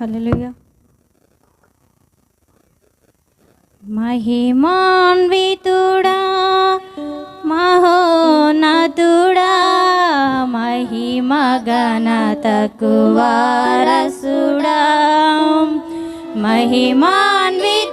హల్లెలూయా. మహిమాన్వితుడా మహోనతుడా మహిమ గణతకు వారసుడా. మహిమాన్వితు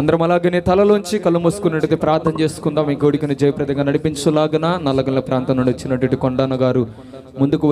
అందరం అలాగనే తలలోంచి కళ్ళు మూసుకున్నట్టు ప్రార్థన చేసుకుందాం. ఈ కోడికను జయప్రదంగా నడిపించులాగన నల్లగల ప్రాంతం నుండి వచ్చినటువంటి కొండాన గారు ముందుకు